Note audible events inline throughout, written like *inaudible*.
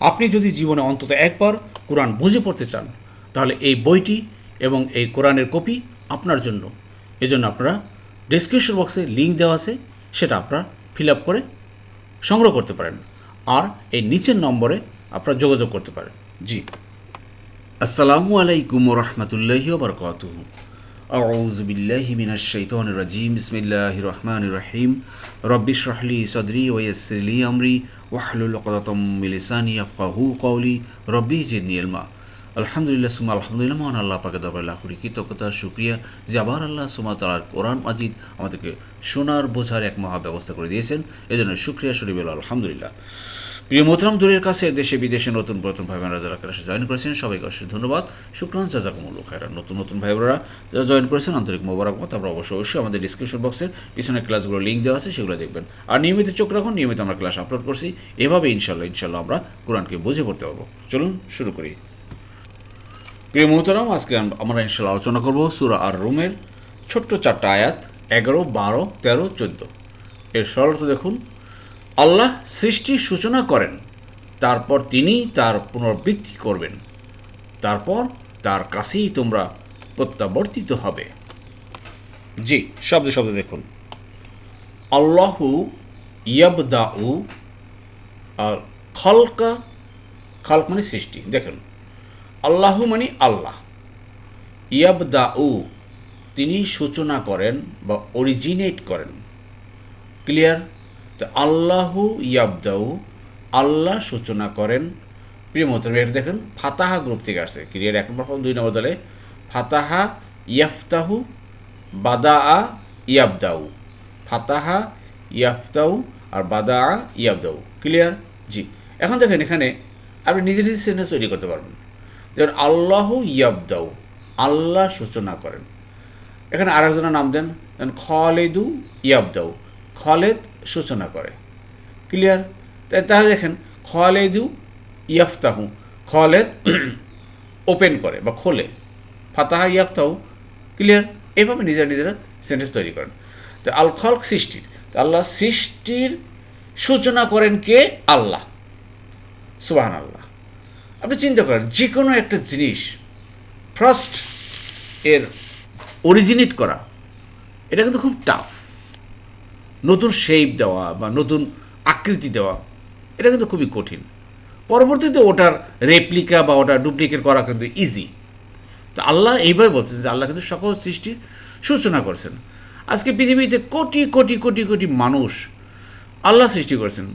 আপনি যদি জীবনে অন্তত একবার কোরআন বুঝে পড়তে চান, তাহলে এই বইটি এবং এই কোরআনের কপি আপনার জন্য। এজন্য আপনারা ডিসক্রিপশন বক্সে লিঙ্ক দেওয়া আছে, সেটা আপনারা ফিল আপ করে সংগ্রহ করতে পারেন। আর এই নিচের নম্বরে আপনারা যোগাযোগ করতে পারেন। জি। আসসালামু আলাইকুম রহমতুল্লাহি বরকাত أعوذ بالله من الشيطان الرجيم بسم الله الرحمن الرحيم رب اشرح لي صدري ويسر لي أمري واحلل عقدة من لساني يفقهوا قولي ربي زدني علما আলহামদুলিল্লাহ সুমা আলহামদুলিল্লাহ মহান আল্লাহ পাকে দরবার লাখ করি কৃতজ্ঞতা শুক্রিয়া যে আবার আল্লাহ সুমা তালার কোরআন মাজিদ আমাদেরকে শোনার বোঝার এক মহা ব্যবস্থা করে দিয়েছেন এজন্য শুক্রিয়া শরীফ আলহামদুলিল্লাহ প্রিয় মোতরাম দূরের কাছে, দেশে, বিদেশে নতুন প্রথম ভাই বোনেরা যারা ক্লাসে জয়েন করেছেন, সবাইকে অবশ্যই ধন্যবাদ। শুক্রান জাজাকুমুল খায়রা, নতুন নতুন ভাই বোনেরা যারা জয়েন করেছেন, আন্তরিক মোবারকমত আমরা অবশ্যই অবশ্যই আমাদের ডিসক্রিপশন বক্সের পিছনে ক্লাসগুলো লিঙ্ক দেওয়া আছে, সেগুলো দেখবেন। আর নিয়মিত চোখ রাখুন, নিয়মিত আমরা ক্লাস আপলোড করছি। এভাবে ইনশাল্লাহ ইনশাল্লাহ আমরা কোরআনকে বুঝে পড়তে পারব। চলুন শুরু করি। প্রিয় মোহতারাম, আজকে আমরা ইনশাল্লাহ আলোচনা করব সুরা আর রুমের ছোট্ট চারটা আয়াত, এগারো, বারো, তেরো, চোদ্দ। এর সরলতা দেখুন। আল্লাহ সৃষ্টির সূচনা করেন তারপর তিনি তার পুনরাবৃত্তি করবেন তারপর তার কাছেই তোমরা প্রত্যাবর্তিত হবে। জি শব্দ শব্দ দেখুন। আল্লাহু ইয়াবদাউ খলকা খালক মানে সৃষ্টি দেখুন। আল্লাহু মানে আল্লাহ। ইয়াবদাউ তিনি সূচনা করেন বা অরিজিনেট করেন। ক্লিয়ার? তো আল্লাহু ইয়াবদাউ, আল্লাহ সূচনা করেন। প্রিয় মোহতরম, এটা দেখেন, ফাতাহা গ্রুপ থেকে আসছে। ক্লিয়ার এক নম্বর দুই নম্বর দলে, ফাতাহা ইয়াফতাহু বাদা আ ইয়াবদাউ। ফাতাহা ইয়াফতাউ আর বাদা আ ইয়াবদাউ। ক্লিয়ার? জি। এখন দেখেন এখানে আপনি নিজে নিজে সেন্টেন্স তৈরি করতে পারবেন। যেমন, আল্লাহ ইয়াবদাউ, আল্লাহ সূচনা করেন। এখানে আরেকজনের নাম দেন, খলেদু ইয়াবদাউ। খলেদ সূচনা করে। ক্লিয়ার তাই তাহলে দেখেন, খলেদু ইয়াফতাহু, খলেদ ওপেন *clears throat* করে বা খোলে। ফাতাহা ইয়াফতাহু ক্লিয়ার এভাবে নিজেরা নিজেরা সেন্টেন্স তৈরি করেন। তো আল খলক সৃষ্টির, তো আল্লাহ সৃষ্টির সূচনা করেন কে? আল্লাহ। সুবাহান আল্লাহ আপনি চিন্তা করেন যে কোনো একটা জিনিস ফার্স্ট এর অরিজিনেট করা, এটা কিন্তু খুব টাফ নতুন শেপ দেওয়া বা নতুন আকৃতি দেওয়া, এটা কিন্তু খুবই কঠিন। পরবর্তীতে ওটার রেপ্লিকা বা ওটা ডুপ্লিকেট করা কিন্তু ইজি তো আল্লাহ এইভাবে বলছে যে আল্লাহ কিন্তু সকল সৃষ্টির সূচনা করছেন। আজকে পৃথিবীতে কোটি কোটি কোটি কোটি মানুষ আল্লাহ সৃষ্টি করেছেন।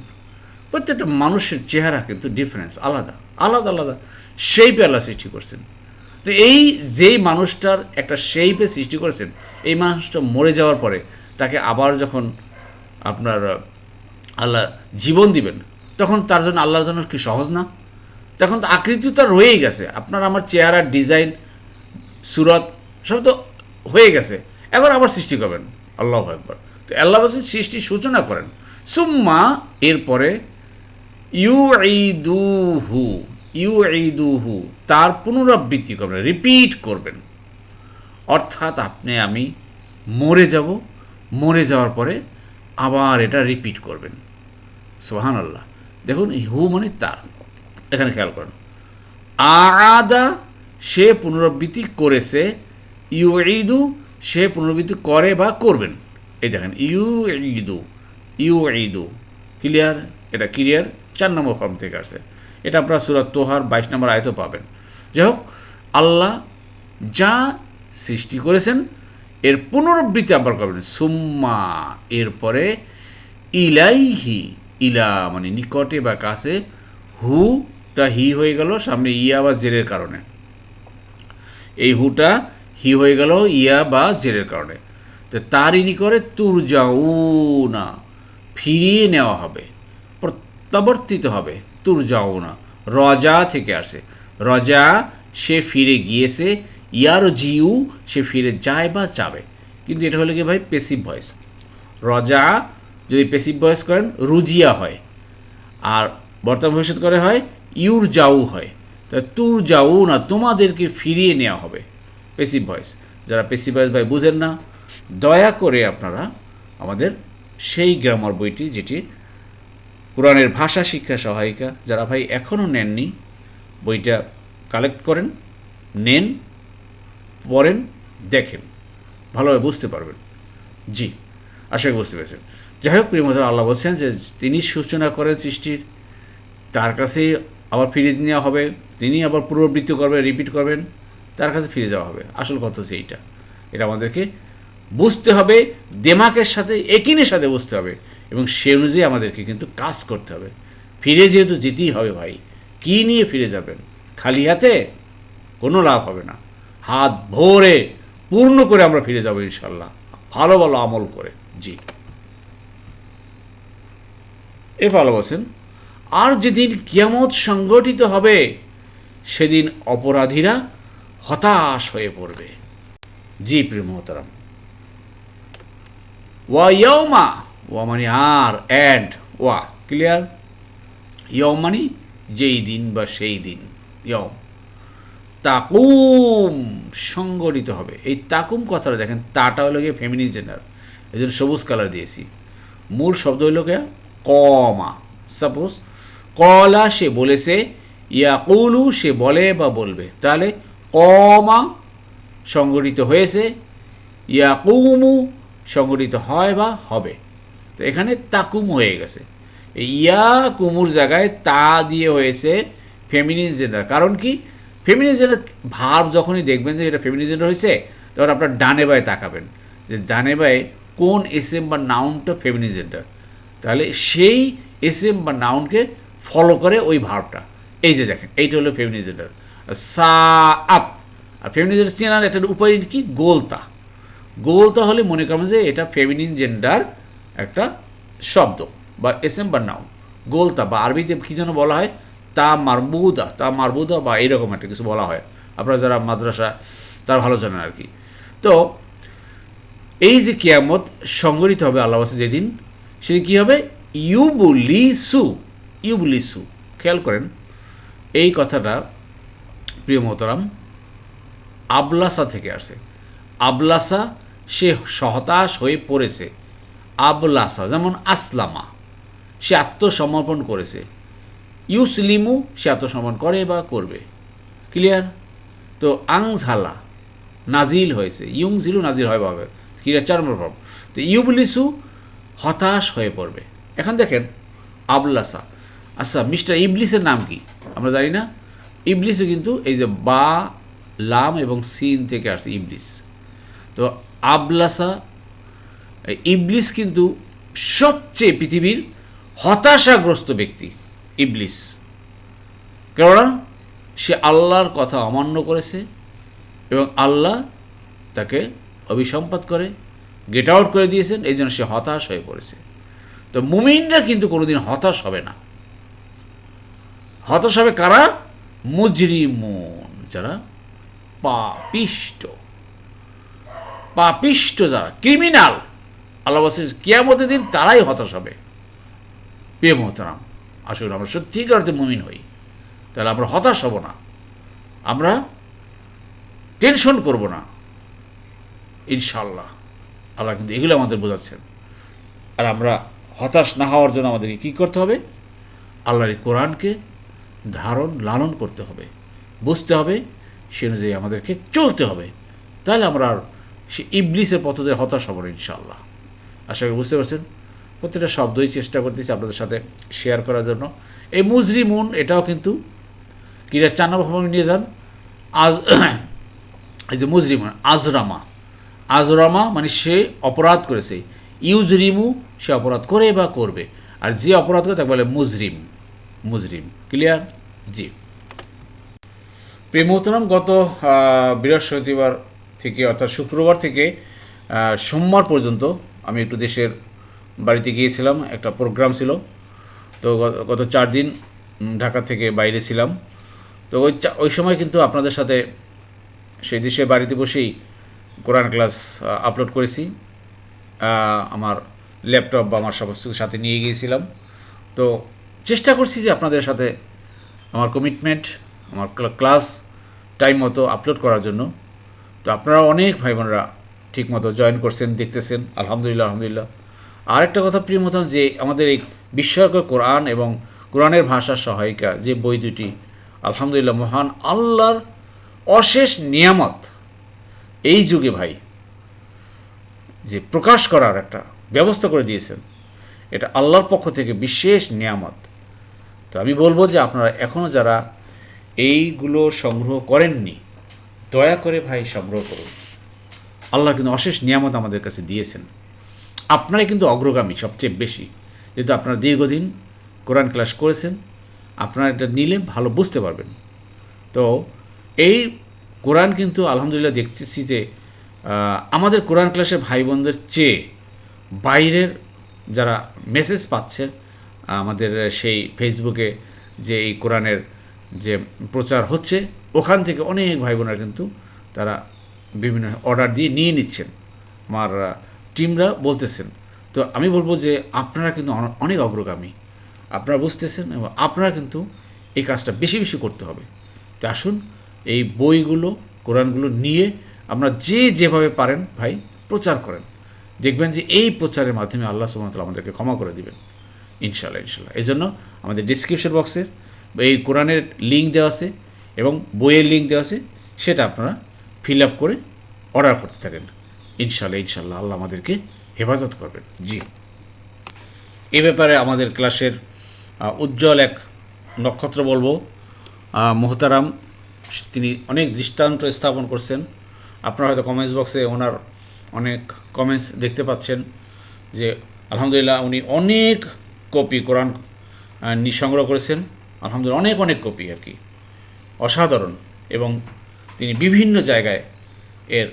প্রত্যেকটা মানুষের চেহারা কিন্তু ডিফারেন্স আলাদা আলাদা আলাদা শেপে আল্লাহ সৃষ্টি করছেন। তো এই যেই মানুষটার একটা শেপে সৃষ্টি করেছেন, এই মানুষটা মরে যাওয়ার পরে তাকে আবার যখন আপনার আল্লাহ জীবন দিবেন, তখন তার জন্য আল্লাহর জন্য কি সহজ না? তখন তো আকৃতি তো রয়েই গেছে। আপনার আমার চেহারার ডিজাইন, সুরত, সব তো হয়ে গেছে। এবার আবার সৃষ্টি করবেন। আল্লাহ একবার তো আল্লাহ বলছেন সৃষ্টির সূচনা করেন। সুম্মা, এরপরে ইউ ঈদুহু ইউ ঈদুহু তার পুনরাবৃত্তি করবেন, রিপিট করবেন। অর্থাৎ আপনি, আমি মরে যাব, মরে যাওয়ার পরে আবার এটা রিপিট করবেন। সোহান আল্লাহ দেখুন হু মানে তার। এখানে খেয়াল করেন। আদা সে পুনরাবৃত্তি করেছে। ইউ ঈদু সে পুনরাবৃত্তি করে বা করবেন। এই দেখেন ইউ ঈদু ইউ ঈদু ক্লিয়ার এটা ক্লিয়ার চার নম্বর ফর্ম থেকে আসছে। এটা আপনারা সুরাত তোহার বাইশ নম্বর আয়ত পাবেন। যাই হোক, আল্লাহ যা সৃষ্টি করেছেন এর পুনরাবৃত্তি আবার করবেন সুম্মা। এরপরে ইলাইহি, ইলা মানে নিকটে বা কাছে হুটা হি হয়ে গেল, সামনে ইয়া বা জেরের কারণে। এই হুটা হি হয়ে গেল, ইয়া বা জেরের কারণে। তো তারই নিকরে তুর যাও না ফিরিয়ে নেওয়া হবে, প্রত্যাবর্তিত হবে না রজা থেকে আসে। রজা, সে ফিরে গিয়েছে ইয়ার জিউ সে ফিরে যায় বা যাবে। কিন্তু এটা হলো কি ভাই? পেসিভ ভয়েস রজা, যদি পেসিভ ভয়েস করেন, রুজিয়া হয়। আর বর্তমান ভবিষ্যৎ করে হয় ইউর যাও হয়। তা তুর যাও না, তোমাদেরকে ফিরিয়ে নেওয়া হবে। পেসিভ ভয়েস যারা পেসিভ ভয়েস ভাই বুঝেন না, দয়া করে আপনারা আমাদের সেই গ্রামার বইটি, যেটি কোরআনের ভাষা শিক্ষা সহায়িকা, যারা ভাই এখনও নেননি, বইটা কালেক্ট করেন, নেন পড়েন, দেখেন। ভালোভাবে বুঝতে পারবেন। জি, আশা করি বুঝতে পেরেছেন। যাই হোক প্রিয়মত আল্লাহ বলছেন যে তিনি সূচনা করেন সৃষ্টির। তার কাছে আবার ফিরে নেওয়া হবে। তিনি আবার পুনরাবৃত্তি করবেন রিপিট করবেন। তার কাছে ফিরে যাওয়া হবে। আসল কথা হচ্ছে এইটা। এটা আমাদেরকে বুঝতে হবে, দেমাকের সাথে, একিনের সাথে বুঝতে হবে। এবং সে অনুযায়ী আমাদেরকে কিন্তু কাজ করতে হবে। ফিরে যেহেতু যেতেই হবে ভাই, কী নিয়ে ফিরে যাবেন? খালি হাতে কোনো লাভ হবে না। হাত ভরে পূর্ণ করে আমরা ফিরে যাব ইনশাল্লাহ ভালো ভালো আমল করে। জি। এ ভালো বলছেন, আর যেদিন কিয়ামত সংগঠিত হবে, সেদিন অপরাধীরা হতাশ হয়ে পড়বে। জি, প্রিয় মোহতারাম। ওয়া ইয়মা ওয়া মানে আর অ্যান্ড ওয়া, ক্লিয়ার? ইয়ম মানে যেই দিন বা সেই দিন ইয়ম তাকুম সংগঠিত হবে। এই তাকুম কথাটা দেখেন, তাটা হলো গিয়ে ফেমিনি জেন্ডার এই জন্য সবুজ কালার দিয়েছি। মূল শব্দ হলো গিয়ে কমা। সাপোজ কলা সে বলেছে, ইয়া ইয়াকুলু সে বলে বা বলবে। তাহলে কমা সংগঠিত হয়েছে, ইয়া ইয়াকুমু সংগঠিত হয় বা হবে। তো এখানে তাকুম হয়ে গেছে। ইয়া কুমুর জায়গায় তা দিয়ে হয়েছে ফেমিনিন জেন্ডার কারণ কি? ফেমিনিন জেন্ডার ভাব যখনই দেখবেন যে এটা ফেমিনিন জেন্ডার হয়েছে, তখন আপনার ডানে বায়ে তাকাবেন। যে ডানে বায়ে কোন এস এম বা নাউনটা ফেমিনিন জেন্ডার তাহলে সেই এস এম বা নাউনকে ফলো করে ওই ভাবটা। এই যে দেখেন, এইটা হলো ফেমিনিন জেন্ডার সা আপ আর ফেমিনিন জেন্ডার চেনার একটা উপায় কি? গোলতা। গোলতা হলে মনে করবেন যে এটা ফেমিনিন জেন্ডার একটা শব্দ বা এস এম বা নাউন। গোলতা বা আরবিতে কী যেন বলা হয়? তা মারবুদা তা মারবুদা বা এইরকম একটা কিছু বলা হয়। আপনারা যারা মাদ্রাসা, তারা ভালো জানেন আর কি। তো, এই যে কিয়ামত সংগঠিত হবে আল্লাহ বাসে যেদিন, সেদিন কী হবে? ইউবুলিসু ইউবুলিসু। খেয়াল করেন, এই কথাটা প্রিয় মোহতারাম, আবলাসা থেকে আসে। আবলাসা, সে হতাশ হয়ে পড়েছে। আবলাসা, যেমন আসলামা, সে আত্মসমর্পণ করেছে। ইউসলিমু, সে আত্মসমর্পণ করে বা করবে। ক্লিয়ার তো আংঝালা, নাজিল হয়েছে। ইউং ঝিলু নাজিল হয় ভাবে ক্রিয়া চার নম্বর তো ইউবলিসু হতাশ হয়ে পড়বে। এখন দেখেন, আবলাসা। আচ্ছা মিস্টার ইবলিসের নাম কি? আমরা জানি না। ইবলিসও কিন্তু এই যে বা, লাম এবং সিন থেকে আসছে ইবলিস। তো আবলাসা ইবলিস কিন্তু সবচেয়ে পৃথিবীর হতাশাগ্রস্ত ব্যক্তি। ইবলিস। কেননা, সে আল্লাহর কথা অমান্য করেছে এবং আল্লাহ তাকে অভিসম্পাদ করে গেট আউট করে দিয়েছেন, এই জন্য সে হতাশ হয়ে পড়েছে। তো মুমিনরা কিন্তু কোনোদিন হতাশ হবে না। হতাশ হবে কারা? মুজরিমুন, যারা পাপিষ্ট। পাপিষ্ট যারা ক্রিমিনাল আল্লাহ কিয়ামতের দিন তারাই হতাশ হবে। প্রিয় মোহতারাম আসলে আমরা সত্যিকার অর্থে মুমিন হই। তাহলে আমরা হতাশ হব না। আমরা টেনশন করব না। ইনশাল্লাহ আল্লাহ কিন্তু এগুলো আমাদের বোঝাচ্ছেন। আর আমরা হতাশ না হওয়ার জন্য আমাদেরকে কী করতে হবে? আল্লাহর কোরআনকে ধারণ, লালন করতে হবে। বুঝতে হবে, সে অনুযায়ী আমাদেরকে চলতে হবে। তাহলে আমরা আর সে ইবলিসের পথদের হতাশ হব না ইনশাল্লাহ আশা করি বুঝতে পারছেন? প্রত্যেকটা শব্দই চেষ্টা করতেছি আপনাদের সাথে শেয়ার করার জন্য। এই মুজরিমুন এটাও কিন্তু ক্রীড়া চার নম্বর নিয়ে যান। আজ *clears throat* এই যে মুজরিমুন আজরামা। আজরামা মানে সে অপরাধ করেছে। ইউজরিমু সে অপরাধ করে বা করবে। আর যে অপরাধ করে তাকে বলে মুজরিম। মুজরিম ক্লিয়ার জি। প্রেমোত্তরম গত বৃহস্পতিবার থেকে অর্থাৎ শুক্রবার থেকে সোমবার পর্যন্ত আমি একটু দেশের বাড়িতে গিয়েছিলাম, একটা প্রোগ্রাম ছিল। তো গত- চার দিন ঢাকা থেকে বাইরে ছিলাম। তো ওই ওই সময় কিন্তু আপনাদের সাথে সেই দেশের বাড়িতে বসেই কোরআন ক্লাস আপলোড করেছি। আমার ল্যাপটপ বা আমার সমস্ত সাথে নিয়ে গিয়েছিলাম। তো চেষ্টা করছি যে আপনাদের সাথে আমার কমিটমেন্ট আমার ক্লাস টাইম মতো আপলোড করার জন্য। তো আপনারা অনেক ভাই বোনরা ঠিক মতো জয়েন করছেন, দেখতেছেন। আলহামদুলিল্লাহ আলহামদুলিল্লাহ। আরেকটা কথা প্রিয় মতাম, যে আমাদের এই বিস্ময়কর কোরআন এবং কোরআনের ভাষা সহায়িকা যে বই দুটি আলহামদুলিল্লাহ মহান, আল্লাহর অশেষ নিয়ামত এই যুগে ভাই যে প্রকাশ করার একটা ব্যবস্থা করে দিয়েছেন, এটা আল্লাহর পক্ষ থেকে বিশেষ নিয়ামত। তো আমি বলব যে আপনারা এখনও যারা এইগুলো সংগ্রহ করেননি, দয়া করে ভাই সংগ্রহ করুন। আল্লাহ কিন্তু অশেষ নিয়ামত আমাদের কাছে দিয়েছেন। আপনারাই কিন্তু অগ্রগামী সবচেয়ে বেশি। যেহেতু আপনারা দীর্ঘদিন কোরআন ক্লাস করেছেন, আপনারা এটা নিলে ভালো বুঝতে পারবেন। তো এই কোরআন কিন্তু আলহামদুলিল্লাহ দেখতেছি যে আমাদের কোরআন ক্লাসের ভাই বোনদের চেয়ে বাইরের যারা মেসেজ পাচ্ছে, আমাদের সেই ফেসবুকে যে এই কোরআনের যে প্রচার হচ্ছে, ওখান থেকে অনেক ভাই বোনেরা কিন্তু তারা বিভিন্ন অর্ডার দিয়ে নিয়ে নিচ্ছেন। আমার টিমরা বলতেছেন। তো আমি বলব যে আপনারা কিন্তু অনেক অগ্রগামী। আপনারা বুঝতেছেন এবং আপনারা কিন্তু এই কাজটা বেশি বেশি করতে হবে। তো আসুন, এই বইগুলো, কোরআনগুলো নিয়ে আমরা যে যেভাবে পারেন ভাই, প্রচার করেন। দেখবেন যে এই প্রচারের মাধ্যমে আল্লাহ সুমতলা আমাদেরকে ক্ষমা করে দিবেন। ইনশাল্লাহ ইনশাল্লাহ এই জন্য আমাদের ডিসক্রিপশন বক্সের এই কোরআনের লিঙ্ক দেওয়া আছে এবং বইয়ের লিঙ্ক দেওয়া আছে, সেটা আপনারা ফিল আপ করে অর্ডার করতে থাকেন। ইনশাল্লাহ ইনশাল্লাহ আল্লাহ আমাদেরকে হেফাজত করবেন। জি। এ ব্যাপারে আমাদের ক্লাসের উজ্জ্বল এক নক্ষত্র বলব। মোহতারাম, তিনি অনেক দৃষ্টান্ত স্থাপন করছেন। আপনারা হয়তো কমেন্টস বক্সে ওনার অনেক কমেন্টস দেখতে পাচ্ছেন যে, আলহামদুলিল্লাহ উনি অনেক কপি কোরআন সংগ্রহ করেছেন। আলহামদুলিল্লাহ অনেক অনেক কপি আর কি। অসাধারণ। এবং তিনি বিভিন্ন জায়গায় এর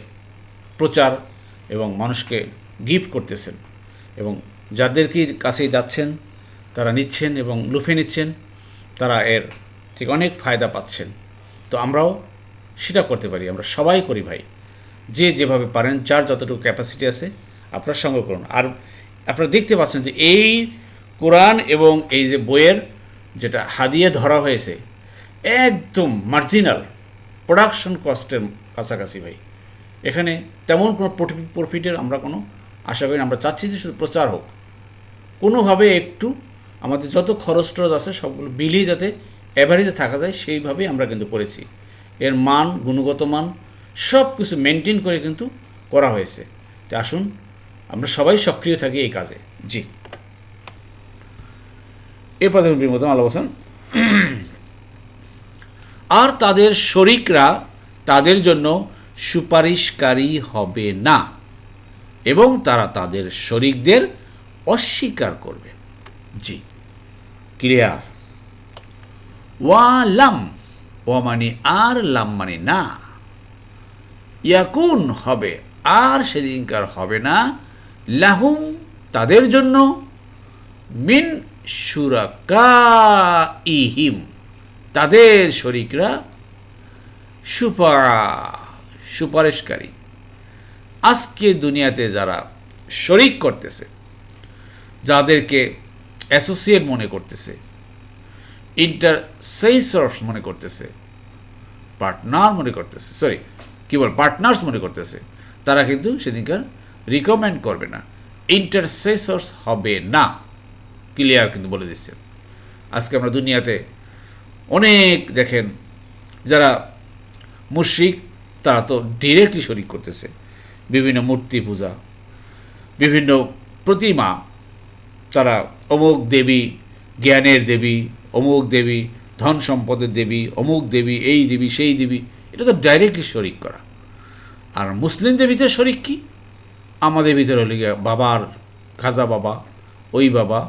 প্রচার এবং মানুষকে গিফট করতেছেন। এবং যাদেরকে কাছে যাচ্ছেন, তারা নিচ্ছেন এবং লুফে নিচ্ছেন, তারা এর থেকে অনেক ফায়দা পাচ্ছেন। তো আমরাও সেটা করতে পারি। আমরা সবাই করি ভাই। যে যেভাবে পারেন, যার যতটুকু ক্যাপাসিটি আছে, আপনারা সংগ্রহ করুন। আর আপনারা দেখতে পাচ্ছেন যে এই কোরআন এবং এই যে বইয়ের যেটা হাদিয়ে ধরা হয়েছে, একদম মার্জিনাল প্রোডাকশন কস্টের কাছাকাছি ভাই। এখানে তেমন কোনো প্রফি- প্রফিটের আমরা কোনো আশা করি। আমরা চাচ্ছি যে শুধু প্রচার হোক। কোনোভাবে একটু আমাদের যত খরচ টরচ আছে সবগুলো বিলিয়ে যাতে অ্যাভারেজে থাকা যায়, সেইভাবেই আমরা কিন্তু করেছি। এর মান, গুণগত মান সব কিছু মেনটেন করে কিন্তু করা হয়েছে। তো আসুন, আমরা সবাই সক্রিয় থাকি এই কাজে। জি। এরপর দেখুন আল্লাহ হোসেন আর তাদের শরিকরা তাদের জন্য সুপারিশকারী হবে না এবং তারা তাদের শরিকদের অস্বীকার করবে। জি, ক্লিয়ার। ওয়া লাম ও মানে আর, লাম মানে না। ইয়াকুন হবে আর, সেদিনকার হবে না। লাহুম তাদের জন্য মিন সুরাকা ইহিম তাদের শরিকরা সুপারা। সুপারিশকারী। আজকে দুনিয়াতে যারা শরিক করতেছে, যাদেরকে অ্যাসোসিয়েট মনে করতেছে ইন্টারসেসর্স মনে করতেছে পার্টনার মনে করতেছে সরি কী বল পার্টনার্স মনে করতেছে, তারা কিন্তু সেদিনকার রিকমেন্ড করবে না। ইন্টারসেসর্স হবে না। ক্লিয়ার কিন্তু বলে দিচ্ছেন আজকে আমরা দুনিয়াতে অনেক দেখেন, যারা মুশরিক তারা তো ডিরেক্টলি শরিক করতেছে। বিভিন্ন মূর্তি পূজা, বিভিন্ন প্রতিমা, তারা অমুক দেবী, জ্ঞানের দেবী অমুক দেবী, ধন সম্পদের দেবী অমুক দেবী, এই দেবী, সেই দেবী, এটা তো ডাইরেক্টলি শরিক করা। আর মুসলিমদের ভিতরে শরিক কি? আমাদের ভিতরে হলে বাবার খাজা বাবা, ওই বাবা,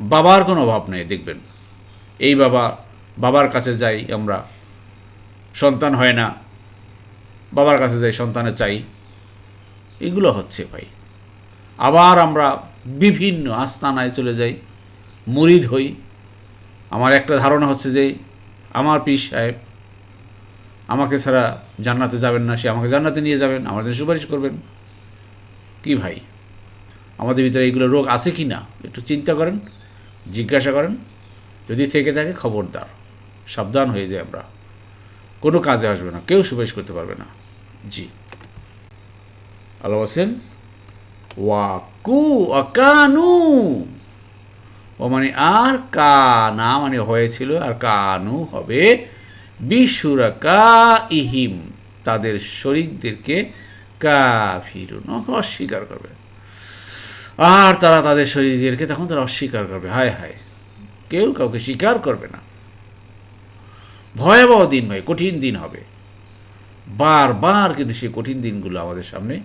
বাবার কোনো অভাব নেই, দেখবেন। এই বাবা, বাবার কাছে যাই আমরা, সন্তান হয় না বাবার কাছে যাই সন্তানের চাই, এগুলো হচ্ছে ভাই। আবার আমরা বিভিন্ন আস্তানায় চলে যাই, মুরিদ হই। আমার একটা ধারণা হচ্ছে যে, আমার পীর সাহেব আমাকে ছাড়া জান্নাতে যাবেন না, সে আমাকে জান্নাতে নিয়ে যাবেন আমাদের সুপারিশ করবেন। কি ভাই? আমাদের ভিতরে এইগুলো রোগ আছে কি না? একটু চিন্তা করেন, জিজ্ঞাসা করেন, যদি থেকে থাকে খবরদার, সাবধান হয়ে যায় আমরা। কোনো কাজে আসবে না, কেউ সুপারিশ করতে পারবে না। জি। আল্লাহ বলছেন, ওয়াকু অকানু। ও মানে আর কানা মানে হয়েছিল আর কানু হবে বিশুরাকা ইহিম তাদের শরীরদেরকে কাফিরুন অস্বীকার করবে। আর তারা তাদের শরীরদেরকে, তখন তারা অস্বীকার করবে। হায় হায়, কেউ কাউকে স্বীকার করবে না। ভয়াবহ দিন ভাই, কঠিন দিন হবে। বারবার কিন্তু সেই কঠিন দিনগুলো আমাদের সামনে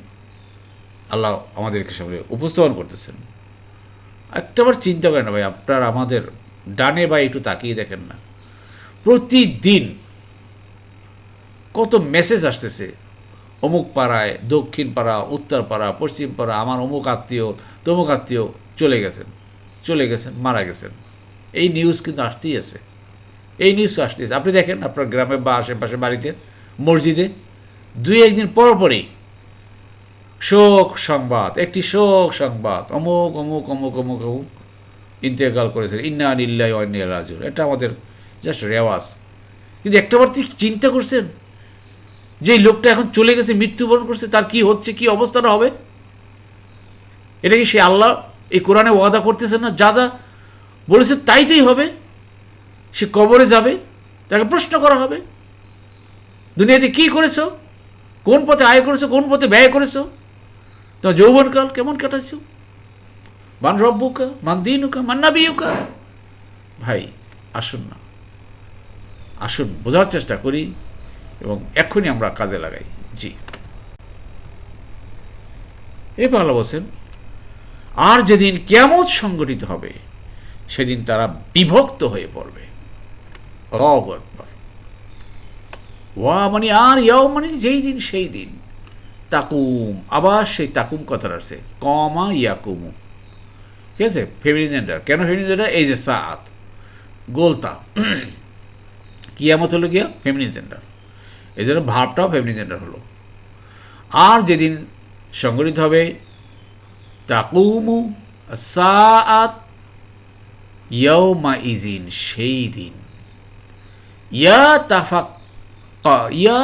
আল্লাহ আমাদেরকে সামনে উপস্থাপন করতেছেন। একটাবার চিন্তা করেন না ভাই, আপনার আমাদের ডানে বা একটু তাকিয়ে দেখেন না। প্রতিদিন কত মেসেজ আসতেছে। অমুক পাড়ায়, দক্ষিণ পাড়া, উত্তর পাড়া, পশ্চিম পাড়া, আমার অমুক আত্মীয়, তমুক আত্মীয় চলে গেছেন চলে গেছেন, মারা গেছেন। এই নিউজ কিন্তু আসতেই আছে। এই নিউজ আসতেছে। আপনি দেখেন আপনার গ্রামে বা আশেপাশে বাড়িতে, মসজিদে, দুই একদিন পর পরই শোক সংবাদ, একটি শোক সংবাদ, অমুক অমুক অমুক অমুক অমুক ইন্তেকাল করেছেন। ইন্না আলিল্লাহ রাজুর এটা আমাদের জাস্ট রেওয়াজ। কিন্তু একটাবার তুই চিন্তা করছেন, যে লোকটা এখন চলে গেছে, মৃত্যুবরণ করছে, তার কি হচ্ছে, কি অবস্থাটা হবে? এটা কি সে আল্লাহ এই কোরআনে ওয়াদা করতেছে না? যা যা বলেছে তাইতেই হবে। সে কবরে যাবে, তাকে প্রশ্ন করা হবে, দুনিয়াতে কি করেছ? কোন পথে আয় করেছ? কোন পথে ব্যয় করেছ? তোমার যৌবনকাল কেমন কাটাইছো? মান রব্বুকা, মান দিনুকা, মান নাবিউকা ভাই, আসুন না। আসুন, বোঝার চেষ্টা করি এবং এক্ষুনি আমরা কাজে লাগাই। জি। এ ভালো বলছেন, আর যেদিন কেমন সংগঠিত হবে, সেদিন তারা বিভক্ত হয়ে পড়বে। ওয়া মানে আর ইয়াও মানে যেই দিন সেই দিন। তাকুম, আবার সেই তাকুম কথাটা আছে। কমা ইয়াকুমু। ঠিক আছে? ফেমিনি জেন্ডার কেন ফেমিনি জেন্ডার এই যে সাত গোলতা। কিয়ামত হলো গিয়া ফেমিনি জেন্ডার এই জন্য ভাবটাও ফেমিনি জেন্ডার হলো। আর যেদিন সংগঠিত হবে, তাকুমু সাআত ইয়াউমা ইজিন সেই দিন। ইয়া তাফাক ইয়া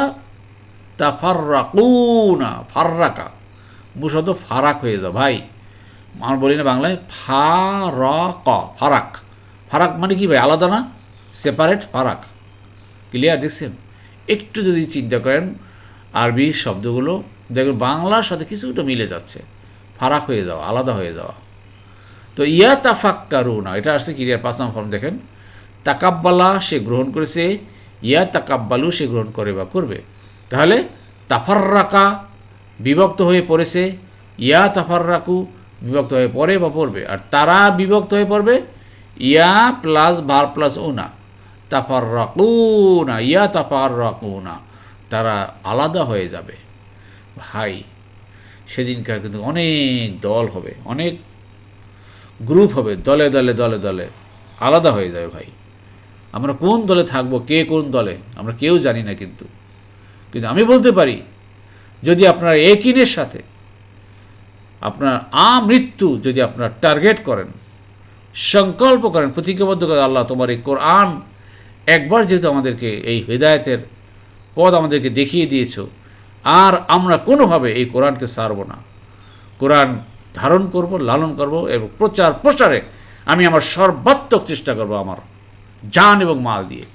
তাফাররাকুনা ফাররাকা মুশব্দ ফারাক হয়ে যাও, ভাই। আমার বলি না বাংলায়, ফারক, ফারাক। ফারাক মানে কি ভাই? আলাদা না? সেপারেট ফারাক। ক্লিয়ার দেখছেন একটু যদি চিন্তা করেন, আরবি শব্দগুলো দেখবেন বাংলার সাথে কিছুটা মিলে যাচ্ছে। ফারাক হয়ে যাওয়া, আলাদা হয়ে যাওয়া। তো ইয়া তাফাক্কারু না এটা আসছে ক্লিয়ার পাঁচ নাম ফর্ম দেখেন। তাকাব্বালা সে গ্রহণ করেছে, ইয়া তাকাব্বালু সে গ্রহণ করে বা করবে। তাহলে তাফাররাকা বিভক্ত হয়ে পড়েছে, ইয়া তাফাররাকু বিভক্ত হয়ে পড়ে বা পড়বে। আর তারা বিভক্ত হয়ে পড়বে, ইয়া প্লাস ভার প্লাস ওনা তাফার রাকুনা ইয়া তাফার রাকুনা তারা আলাদা হয়ে যাবে। ভাই, সেদিনকার কিন্তু অনেক দল হবে, অনেক গ্রুপ হবে, দলে দলে দলে দলে আলাদা হয়ে যাবে ভাই। আমরা কোন দলে থাকব, কে কোন দলে, আমরা কেউ জানি না কিন্তু। কিন্তু আমি বলতে পারি, যদি আপনারা একিনের সাথে আপনার আমৃত্যু যদি আপনার টার্গেট করেন, সংকল্প করেন, প্রতিজ্ঞাবদ্ধ করেন, আল্লাহ তোমার এই কোরআন একবার যেহেতু আমাদেরকে এই হৃদায়তের পদ আমাদেরকে দেখিয়ে দিয়েছ, আর আমরা কোনোভাবে এই কোরআনকে সারব না। কোরআন ধারণ করব, লালন করব এবং প্রচার প্রসারে আমি আমার সর্বাত্মক চেষ্টা করব আমার। জান এবং মাল দিয়ে।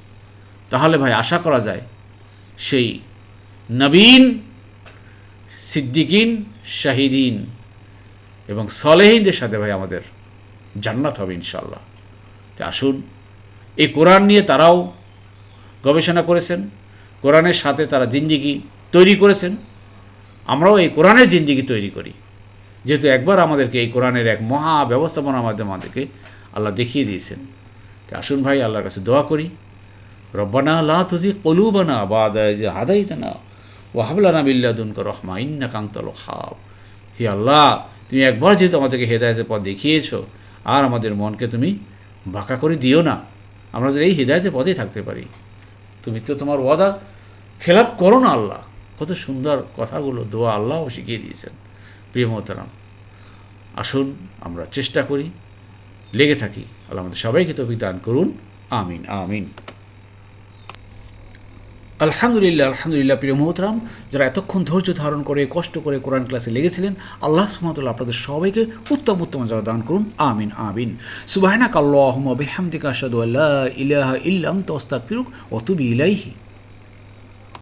তাহলে ভাই আশা করা যায় সেই নবীন, সিদ্দিকিন, শাহিদিন এবং সলেহিনদের সাথে ভাই আমাদের জান্নাত হবে ইনশাল্লাহ তো আসুন, এই কোরআন নিয়ে তারাও গবেষণা করেছেন, কোরআনের সাথে তারা জিন্দিগি তৈরি করেছেন, আমরাও এই কোরআনের জিন্দিগি তৈরি করি। যেহেতু একবার আমাদেরকে এই কোরআনের এক মহা ব্যবস্থাপনার মাধ্যমে আমাদেরকে আল্লাহ দেখিয়ে দিয়েছেন। আসুন ভাই, আল্লাহর কাছে দোয়া করি। রব্বানা লা তুজি কলুবানা বাদ যে হাদাইতানা ও হাবলানা বিল্লাদুনকা রহমা ইন্না কান্তল হাব হে আল্লাহ, তুমি একবার যেহেতু আমাদেরকে হেদায়তের পথ দেখিয়েছো, আর আমাদের মনকে তুমি বাঁকা করে দিও না। আমরা যেন এই হৃদায়তের পদেই থাকতে পারি। তুমি তো তোমার ওয়াদা খেলাপ করো না, আল্লাহ। কত সুন্দর কথাগুলো, দোয়া আল্লাহও শিখিয়ে দিয়েছেন। প্রিয় মোহতারাম, আসুন, আমরা চেষ্টা করি। লেগে থাকি। আল্লাহ আমাদের সবাইকে তো দান করুন। আমিন আমিন। আলহামদুলিল্লাহ আলহামদুলিল্লাহ, প্রিয় মোহতরাম, যারা এতক্ষণ ধৈর্য ধারণ করে, কষ্ট করে কোরআন ক্লাসে লেগেছিলেন, আল্লাহ সুমতুল্লাহ আপনাদের সবাইকে উত্তম উত্তম যা দান করুন। আমিন আমিন। সুবাহনা কাল্লাহম বেহামদিকা আসাদু আল্লাহ ইলাহা ইল্লাম তস্তাক ফিরুক অতুবি ইলাইহি।